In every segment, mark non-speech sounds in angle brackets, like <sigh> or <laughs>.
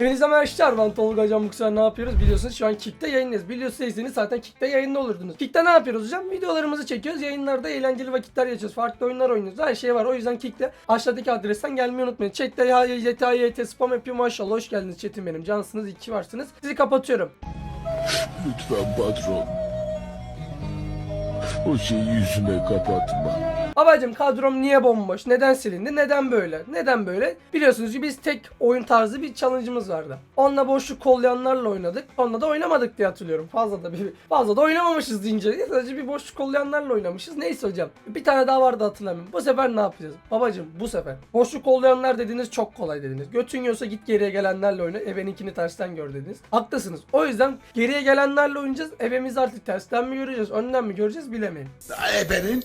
Hepinize merhabalar ben Tolga Hocam sefer ne yapıyoruz biliyorsunuz şu an Kick'te yayındayız. Biliyorsunuz zaten Kick'te yayında olurdunuz. Kick'te ne yapıyoruz hocam? Videolarımızı çekiyoruz yayınlarda eğlenceli vakitler geçiyoruz. Farklı oyunlar oynuyoruz her şey var. O yüzden Kick'te aşağıdaki adresten gelmeyi unutmayın. Chat'te ya YT YT spam yapıyor maşallah hoş geldiniz chat'im benim. Cansınız iki varsınız. Sizi kapatıyorum. Lütfen patron. O şeyi yüzüme kapatma. Babacım kadrom niye bomboş? Neden silindi? Neden böyle? Neden böyle? Biliyorsunuz ki biz tek oyun tarzı bir challenge'ımız vardı. Onunla boşluk kollayanlarla oynadık. Onunla da oynamadık diye hatırlıyorum. Fazla da bir fazla da oynamamışız deyince. Sadece bir boşluk kollayanlarla oynamışız. Neyse hocam. Bir tane daha vardı hatırlamıyorum. Bu sefer ne yapacağız? Babacım bu sefer. Boşluk kollayanlar dediğiniz çok kolay dediniz. Götün yiyorsa git geriye gelenlerle oyna. Ebeninkini tersten gör dediniz. Haklısınız. O yüzden geriye gelenlerle oynayacağız. Ebemizi artık tersten mi göreceğiz? Önden mi göreceğiz bilemeyin. Ebenin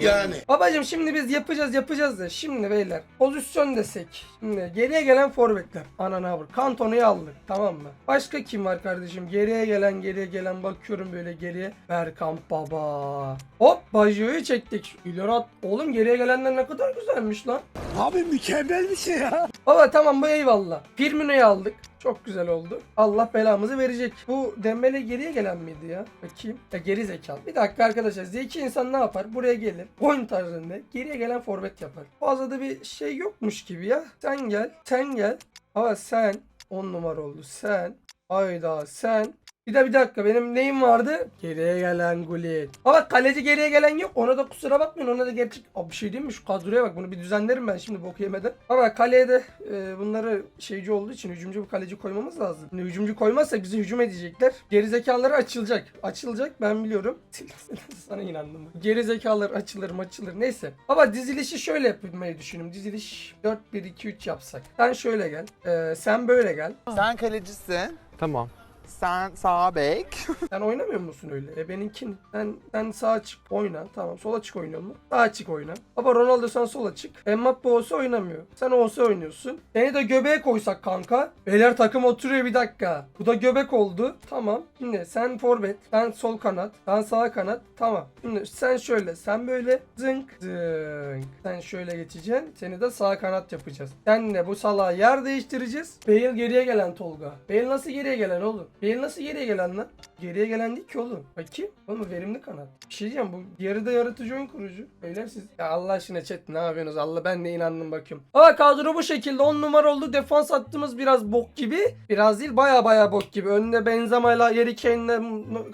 yani. Babacım şimdi biz yapacağız yapacağız da şimdi beyler pozisyon desek. Şimdi geriye gelen forvetler. Ananı avur. Kantonu'yu aldık tamam mı? Başka kim var kardeşim? Geriye gelen geriye gelen bakıyorum böyle geriye. Berkamp baba. Hop Bajiyo'yu çektik. İleri at. Oğlum geriye gelenler ne kadar güzelmiş lan. Abi mükemmel bir şey ya. Baba tamam bu eyvallah. Firmino'yu aldık. Çok güzel oldu. Allah belamızı verecek. Bu Dembele geriye gelen miydi ya? Bakayım. Ya geri zekalı. Bir dakika arkadaşlar. Zeki insan ne yapar? Buraya gelir. Oyun tarzında geriye gelen forvet yapar. Fazla da bir şey yokmuş gibi ya. Sen gel. Sen gel. Ama sen 10 numara oldu. Sen. Ayda sen. Bir de bir dakika benim neyim vardı? Geriye gelen Gullit. Ama kaleci geriye gelen yok. Ona da kusura bakmayın. Ona da gerçek. Abi bir şey diyeyim mi? Şu kadroya bak. Bunu bir düzenlerim ben şimdi bok yemeden. Ama kaleye de e, bunları şeyci olduğu için hücumcu bir kaleci koymamız lazım. Şimdi hücumcu koymazsak bizi hücum edecekler. Geri zekaları açılacak. Açılacak ben biliyorum. <laughs> Sana inandım. Geri zekalar açılır mı açılır. Neyse. Baba dizilişi şöyle yapmayı düşünüyorum. Diziliş 4-1-2-3 yapsak. Sen şöyle gel. E, sen böyle gel. Sen kalecisin. Tamam. Sen sağ bek. <laughs> Sen oynamıyor musun öyle? E benimkin. Sen, sen sağa çık oyna. Tamam sola çık oynuyor mu? Sağa çık oyna. Baba Ronaldo sen sola çık. Mbappe olsa oynamıyor. Sen olsa oynuyorsun. Seni de göbeğe koysak kanka. Beyler takım oturuyor bir dakika. Bu da göbek oldu. Tamam. Şimdi sen forvet. Sen sol kanat. Ben sağ kanat. Tamam. Şimdi sen şöyle. Sen böyle zınk zınk. Sen şöyle geçeceksin. Seni de sağ kanat yapacağız. Senle bu salağa yer değiştireceğiz. Bale geriye gelen Tolga. Bale nasıl geriye gelen oğlum? Bale nasıl geriye gelen lan? Geriye gelen değil ki oğlum. Bakayım. Oğlum verimli kanat. Bir şey diyeceğim bu yarıda yaratıcı oyun kurucu. Beyler siz. Ya Allah aşkına chat ne yapıyorsunuz? Allah ben de inandım bakıyorum. Ama kadro bu şekilde 10 numara oldu. Defans hattımız biraz bok gibi. Biraz değil baya baya bok gibi. Önde Benzema'yla Harry Kane'le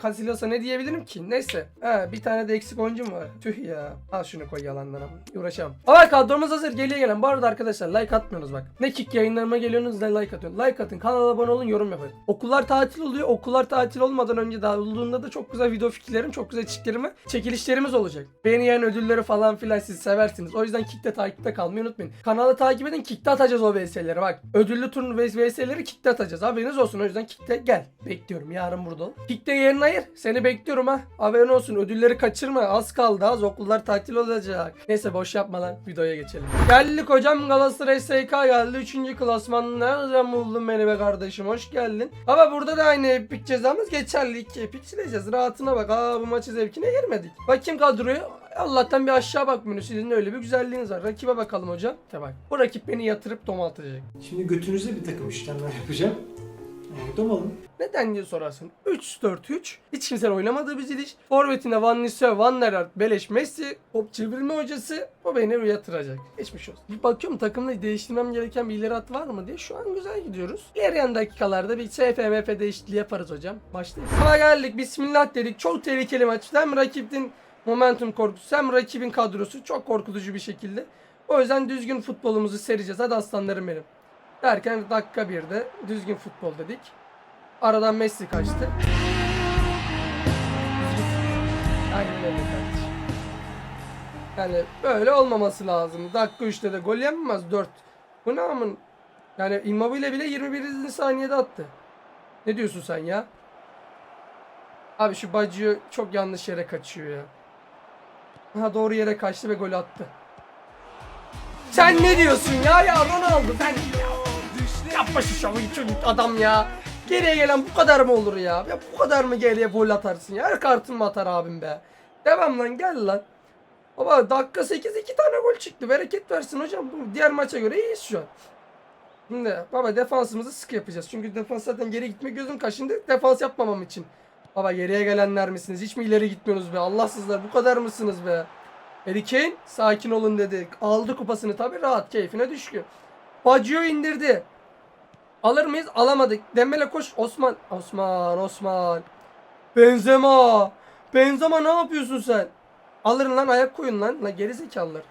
Casillas'a ne diyebilirim ki? Neyse. Ha bir tane de eksik oyuncum var. Tüh ya. Al şunu koy yalandan ama. Uğraşamam. Ama kadromuz hazır. Geriye gelen. Bu arada arkadaşlar like atmıyorsunuz bak. Ne kick yayınlarıma geliyorsunuz ne like atıyorsunuz. Like atın. Kanala abone olun. Yorum yapın. Okullar tatil oluyor. Okullar tatil olmadan önce daha olduğunda da çok güzel video fikirlerim, çok güzel içiklerimi, çekilişlerimiz olacak. Beni ödülleri falan filan siz seversiniz. O yüzden Kick'te takipte kalmayı unutmayın. Kanalı takip edin. Kick'te atacağız o VS'leri. Bak ödüllü turnu VS'leri Kick'te atacağız. Haberiniz olsun. O yüzden Kick'te gel. Bekliyorum. Yarın burada ol. Kick'te yerini ayır. Seni bekliyorum ha. Haberin olsun. Ödülleri kaçırma. Az kaldı az. Okullar tatil olacak. Neyse boş yapma lan. Videoya geçelim. Geldik hocam. Galatasaray SK geldi. Üçüncü klasman. Nereden buldun beni be kardeşim? Hoş geldin. Ama burada da aynı epik cezamız geçerli. İki epik sileceğiz. Rahatına bak. Aa bu maçı zevkine girmedik. Bakayım kadroyu. Allah'tan bir aşağı bakmıyorsunuz. Sizin de öyle bir güzelliğiniz var. Rakibe bakalım hocam. De bak. Bu rakip beni yatırıp doma atacak. Şimdi götünüzde bir takım işlemler yapacağım. Domalım. Neden diye sorarsın. 3-4-3. Hiç kimsenin oynamadığı bir diliş. Forvetinde Van Nistelrooy, Van der Sar, Beleş, Messi. Hop çevirme hocası. O beni yatıracak. Geçmiş olsun. Bir bakıyorum takımda değiştirmem gereken bir ileri at var mı diye. Şu an güzel gidiyoruz. İlerleyen dakikalarda bir SFMF değişikliği yaparız hocam. Başlayalım. Ama geldik. Bismillah dedik. Çok tehlikeli maç. Hem rakibin momentum korkusu hem rakibin kadrosu çok korkutucu bir şekilde. O yüzden düzgün futbolumuzu sereceğiz. Hadi aslanlarım benim. Derken dakika birde düzgün futbol dedik. Aradan Messi kaçtı. Aynen öyle. Yani böyle olmaması lazım. Dakika 3'te de gol yenmez 4. Bu ne amın? Yani Immobile bile 21. saniyede attı. Ne diyorsun sen ya? Abi şu Baggio çok yanlış yere kaçıyor ya. Ha doğru yere kaçtı ve gol attı. Sen ne diyorsun ya ya Ronaldo sen yapma şu şovu çocuk adam ya. Geriye gelen bu kadar mı olur ya? Ya bu kadar mı geriye gol atarsın ya? Her kartın mı atar abim be? Devam lan gel lan. Baba dakika 8 iki tane gol çıktı. Bereket versin hocam. Bu diğer maça göre iyiyiz şu an. Şimdi baba defansımızı sık yapacağız. Çünkü defans zaten geri gitmek gözüm kaşındı. Defans yapmamam için. Baba geriye gelenler misiniz? Hiç mi ileri gitmiyorsunuz be? Allahsızlar bu kadar mısınız be? Harry Kane sakin olun dedi. Aldı kupasını tabii rahat keyfine düşkün. Baggio indirdi. Alır mıyız? Alamadık. Dembele koş. Osman. Osman. Osman. Benzema. Benzema ne yapıyorsun sen? Alırın lan ayak koyun lan. Lan geri zekalılar.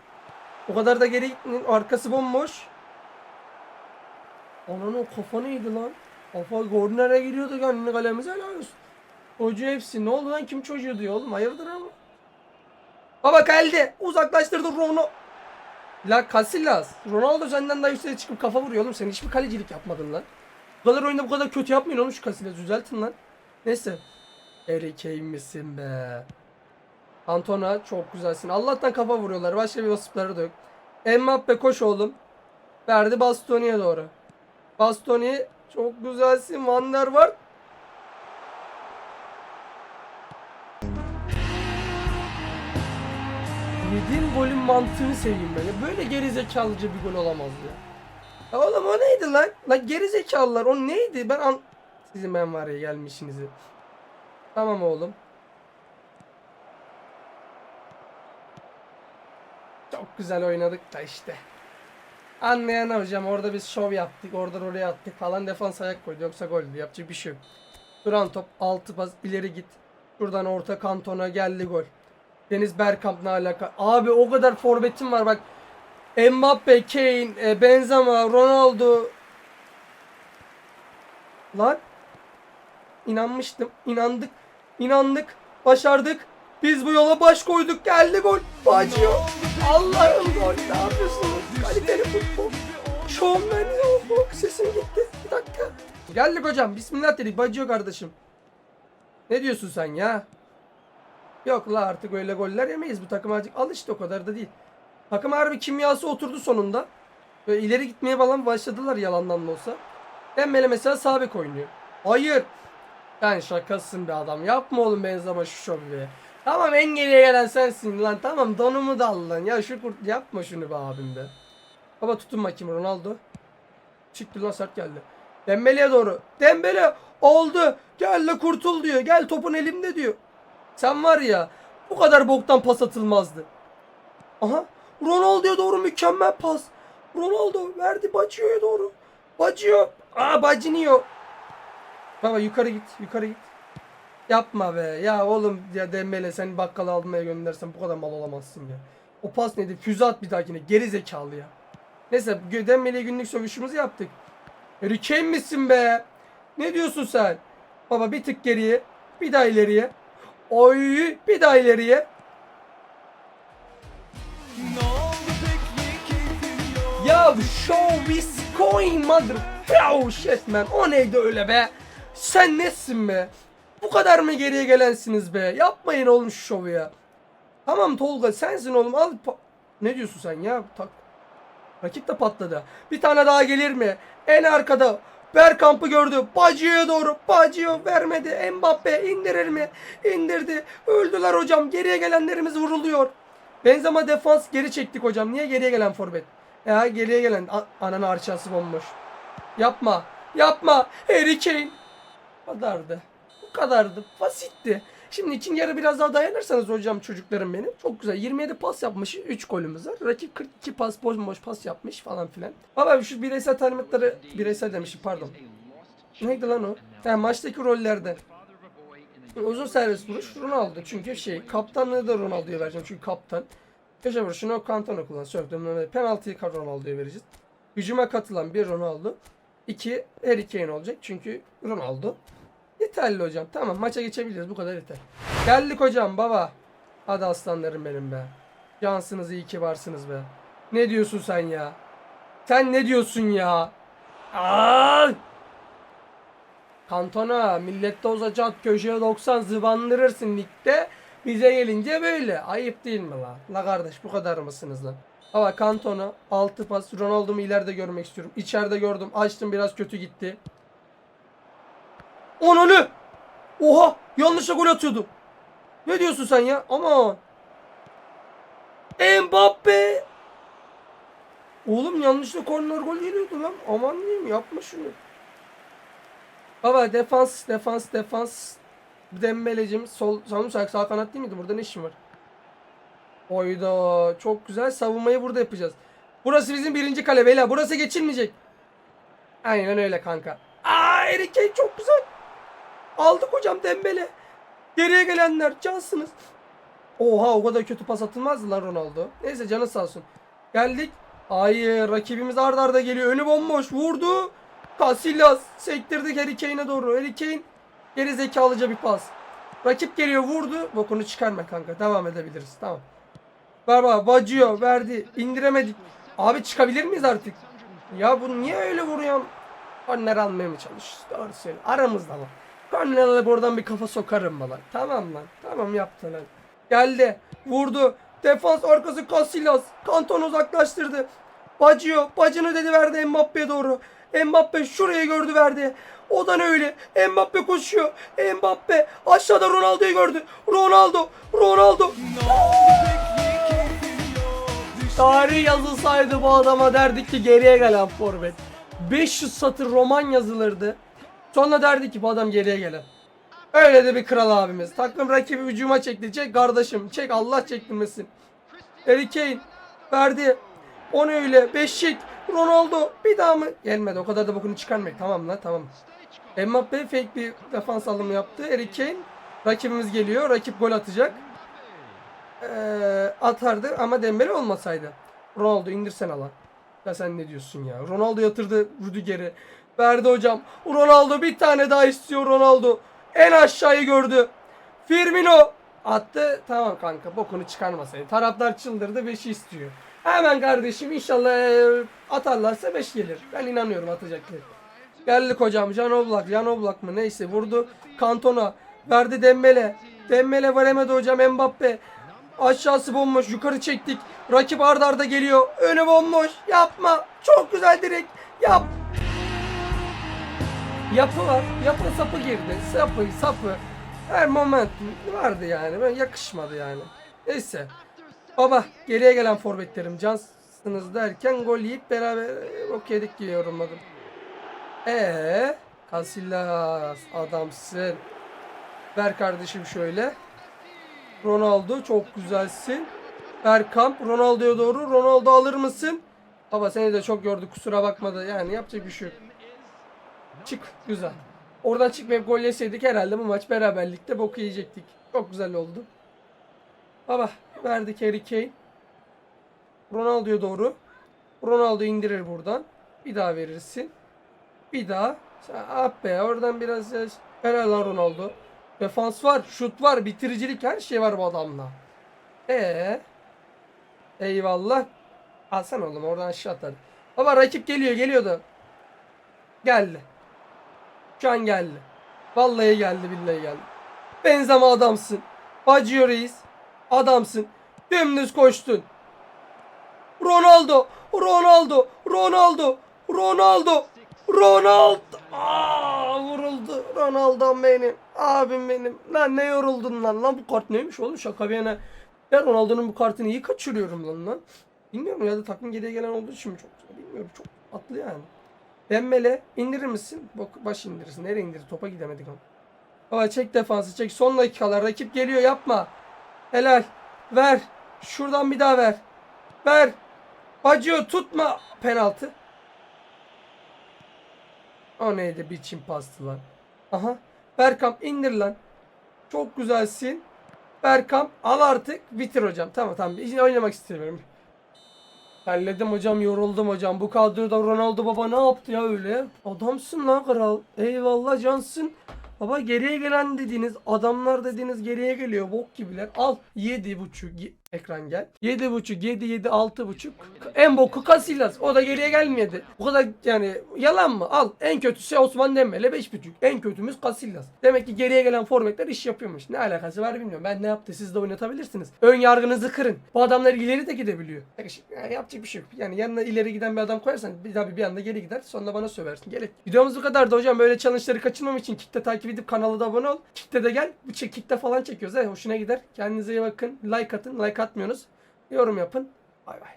O kadar da geri gitmeyin. Arkası bomboş. Ananı o kafa neydi lan? Kafa kornere giriyordu kendini kalemize helal olsun. Çocuğu hepsi. Ne oldu lan? Kim çocuğu diyor oğlum? Hayırdır ama? Baba geldi. Uzaklaştırdı Ronaldo. La Casillas. Ronaldo senden daha yükseğe çıkıp kafa vuruyor oğlum. Sen hiçbir kalecilik yapmadın lan. Bu kadar oyunda bu kadar kötü yapmayın oğlum şu Casillas. Düzeltin lan. Neyse. Harry misin be? Antona çok güzelsin. Allah'tan kafa vuruyorlar. Başka bir vasıfları da yok. Mbappe koş oğlum. Verdi Bastoni'ye doğru. Bastoni çok güzelsin. Van der var. Yediğim golün mantığını seveyim ben. Böyle gerizekalıca bir gol olamaz ya. Ya oğlum o neydi lan? Lan gerizekalılar o neydi? Ben an... Sizin ben var ya gelmişinizi. Tamam oğlum. Çok güzel oynadık da işte. Anlayan hocam orada biz şov yaptık. Oradan oraya attık falan defans ayak koydu. Yoksa goldü. Yapacak bir şey yok. Duran top altı pas ileri git. Şuradan orta kantona geldi gol. Deniz Bergkamp ne alaka? Abi o kadar forvetim var bak. Mbappe, Kane, e, Benzema, Ronaldo. Lan. İnanmıştım. inandık, inandık. Başardık. Biz bu yola baş koyduk. Geldi gol. Bacıyor. Allah'ım gol. Ne yapıyorsunuz? Kaliteli futbol. Şovmen yok. Sesim gitti. Bir dakika. Geldik hocam. Bismillah dedik. Bacıyor kardeşim. Ne diyorsun sen ya? Yok la artık öyle goller yemeyiz. Bu takım artık al işte o kadar da değil. Takım harbi kimyası oturdu sonunda. Ve ileri gitmeye falan başladılar yalandan da olsa. Dembele mesela sağ bek oynuyor. Hayır. Ben şakasın be adam. Yapma oğlum Benzema şu şovu be. Tamam en geriye gelen sensin lan. Tamam donumu da al lan. Ya şu kurt yapma şunu be abim be. Baba tutun bakayım Ronaldo. Çıktı lan sert geldi. Dembele'ye doğru. Dembele oldu. Gel la kurtul diyor. Gel topun elimde diyor. Sen var ya bu kadar boktan pas atılmazdı. Aha Ronaldo'ya doğru mükemmel pas. Ronaldo verdi Bacio'ya doğru. Bacio. Aa Baciniyor. Baba yukarı git yukarı git. Yapma be ya oğlum ya Dembele seni bakkala almaya göndersen bu kadar mal olamazsın ya. O pas neydi? Füze at bir dahakine. Geri zekalı ya. Neyse Dembele'ye günlük sövüşümüzü yaptık. Harry Kane misin be? Ne diyorsun sen? Baba bir tık geriye. Bir daha ileriye. Oy bir daha ileriye. Ya show is going mother. Oh shit man. O neydi öyle be? Sen nesin be? Bu kadar mı geriye gelensiniz be? Yapmayın oğlum şu şovu ya. Tamam Tolga sensin oğlum al. ne diyorsun sen ya? Tak. Rakip de patladı. Bir tane daha gelir mi? En arkada Bergkamp'ı gördü. Bacı'ya doğru. Bacı'ya vermedi. Mbappe indirir mi? İndirdi. Öldüler hocam. Geriye gelenlerimiz vuruluyor. Benzema defans geri çektik hocam. Niye geriye gelen forvet? Ya geriye gelen A- ananın arçası bomboş. Yapma. Yapma. Harry Kane. Bu kadardı. Bu kadardı. Basitti. Şimdi için yarı biraz daha dayanırsanız hocam çocuklarım benim. Çok güzel. 27 pas yapmış. 3 golümüz var. Rakip 42 pas boş boş pas yapmış falan filan. Baba şu bireysel talimatları bireysel demişim pardon. Neydi lan o? Ha, maçtaki rollerde. Uzun servis vuruş Ronaldo. Çünkü şey kaptanlığı da Ronaldo'ya vereceğim. Çünkü kaptan. Köşe vuruşunu Cantona kullan. Söktüm. Penaltıyı Ronaldo'ya vereceğiz. Hücuma katılan bir Ronaldo. iki Harry Kane olacak. Çünkü Ronaldo. Yeterli hocam. Tamam maça geçebiliriz. Bu kadar yeter. Geldik hocam baba. Hadi aslanlarım benim be. Cansınız iyi ki varsınız be. Ne diyorsun sen ya? Sen ne diyorsun ya? Aa! Kantona millette uzacak köşeye 90 zıvandırırsın ligde. Bize gelince böyle. Ayıp değil mi la? La kardeş bu kadar mısınız lan? Ama Kantona 6 pas Ronaldo'mu ileride görmek istiyorum. İçeride gördüm. Açtım biraz kötü gitti. Onanı! Oha! Yanlışla gol atıyordum. Ne diyorsun sen ya? Aman. Mbappe! Oğlum yanlışlıkla korner gol geliyordu lan. Aman diyeyim yapma şunu. Baba defans defans defans. Dembele'cim sol sağ, sağ kanat değil miydi? Burada ne işin var? Oyda çok güzel savunmayı burada yapacağız. Burası bizim birinci kale beyler. Burası geçilmeyecek. Aynen öyle kanka. Aa Kane çok güzel. Aldık hocam Dembele. Geriye gelenler cansınız. Oha o kadar kötü pas atılmazdı lan Ronaldo. Neyse canı sağ olsun. Geldik. Hayır rakibimiz arda arda geliyor. Önü bomboş. Vurdu. Casillas sektirdik Harry Kane'e doğru. Harry Kane geri zekalıca bir pas. Rakip geliyor vurdu. Bokunu çıkarma kanka. Devam edebiliriz. Tamam. Ver bak. Bacıyor. Verdi. İndiremedik. Abi çıkabilir miyiz artık? Ya bu niye öyle vuruyor? Korner almaya mı çalışıyorsun? Doğru söyle. Aramızda mı? Korner alıp oradan bir kafa sokarım bana. Tamam lan. Tamam yaptın lan. Geldi. Vurdu. Defans arkası Casillas. Kanton uzaklaştırdı. Bacıyor. Bacını dedi verdi Mbappe'ye doğru. Mbappe şuraya gördü verdi. O da öyle? Mbappe koşuyor. Mbappe aşağıda Ronaldo'yu gördü. Ronaldo. Ronaldo. Tarih yazılsaydı bu adama derdik ki geriye gelen forvet. 500 satır roman yazılırdı. Sonra derdik ki bu adam geriye gelen. Öyle de bir kral abimiz. Takım rakibi hücuma çekti. Çek kardeşim. Çek Allah çektirmesin. Harry Kane verdi. O ne öyle? Beşik. Ronaldo. Bir daha mı? Gelmedi. O kadar da bokunu çıkarmayın. Tamam lan tamam. Mbappe fake bir defans alımı yaptı. Harry Kane. Rakibimiz geliyor. Rakip gol atacak. Ee, atardı ama Dembele olmasaydı. Ronaldo indirsene lan. Ya sen ne diyorsun ya? Ronaldo yatırdı Rüdiger'i. Verdi hocam. Ronaldo bir tane daha istiyor Ronaldo. En aşağıyı gördü. Firmino attı. Tamam kanka bokunu çıkarmasaydı. Taraftar çıldırdı 5'i istiyor. Hemen kardeşim inşallah e, atarlarsa 5 gelir. Ben inanıyorum atacaklar. Geldik hocam. Can Oblak, Can Oblak mı neyse vurdu. Kantona verdi Dembele. Dembele veremedi hocam Mbappe. Aşağısı bomboş. Yukarı çektik. Rakip arda arda geliyor. Önü bomboş. Yapma. Çok güzel direkt. Yap. Yapı var. Yapı sapı girdi. Sapı, sapı. Her moment vardı yani. Ben yakışmadı yani. Neyse. Baba geriye gelen forvetlerim cansınız derken gol yiyip beraber ok yedik diye yorumladım. Eee Casillas adamsın. Ver kardeşim şöyle. Ronaldo çok güzelsin. Bergkamp Ronaldo'ya doğru. Ronaldo alır mısın? Baba seni de çok gördü kusura bakma da yani yapacak bir şey yok. Çık güzel. Oradan çıkmayıp gol yeseydik herhalde bu maç beraberlikte boku yiyecektik. Çok güzel oldu. Baba verdik Harry Kane. Ronaldo'ya doğru. Ronaldo indirir buradan. Bir daha verirsin. Bir daha. Ah be oradan biraz. Helal lan Ronaldo. Defans var, şut var, bitiricilik her şey var bu adamda. Ee, Eyvallah. Alsana oğlum oradan aşağı atar. Baba rakip geliyor geliyordu. Geldi. Şu geldi. Vallahi geldi billahi geldi. Benzema adamsın. Bacıyor reis. Adamsın. Dümdüz koştun. Ronaldo. Ronaldo. Ronaldo. Ronaldo. Ronaldo. Aa, vuruldu. Ronaldo benim. Abim benim. Lan ne yoruldun lan. Lan bu kart neymiş oğlum şaka bir yana. Ben Ronaldo'nun bu kartını iyi kaçırıyorum lan lan. Bilmiyorum ya da takım geriye gelen olduğu için mi çok bilmiyorum çok atlı yani. Dembele indirir misin? Bak baş indirirsin. Nereye indirir? Topa gidemedik ama. Baba çek defansı çek. Son dakikalar rakip geliyor yapma. Helal. Ver. Şuradan bir daha ver. Ver. Bacıyor tutma. Penaltı. O neydi biçim pastı lan. Aha. Berkamp indir lan. Çok güzelsin. Berkamp al artık. Bitir hocam. Tamam tamam. Oynamak istemiyorum. Halledim hocam yoruldum hocam. Bu kadroda Ronaldo baba ne yaptı ya öyle? Adamsın lan kral. Eyvallah cansın. Baba geriye gelen dediğiniz adamlar dediğiniz geriye geliyor. Bok gibiler. Al 7.5 ekran gel. 7.5 7 7 6.5 en boku Casillas. O da geriye gelmedi. Bu kadar yani yalan mı? Al en kötüsü Osman Dembele 5.5. En kötümüz Casillas. Demek ki geriye gelen forvetler iş yapıyormuş. Ne alakası var bilmiyorum. Ben ne yaptı siz de oynatabilirsiniz. Ön yargınızı kırın. Bu adamlar ileri de gidebiliyor. Yani yapacak bir şey yok. Yani yanına ileri giden bir adam koyarsan bir daha bir anda geri gider. Sonra bana söversin. Gerek. Videomuz bu kadardı hocam. Böyle challenge'ları kaçırmam için Kick'te takip edip kanala da abone ol. Kick'te de gel. Bu Kick'te falan çekiyoruz. He. Hoşuna gider. Kendinize iyi bakın. Like atın. Like atmıyorsunuz. Yorum yapın. Bay bay.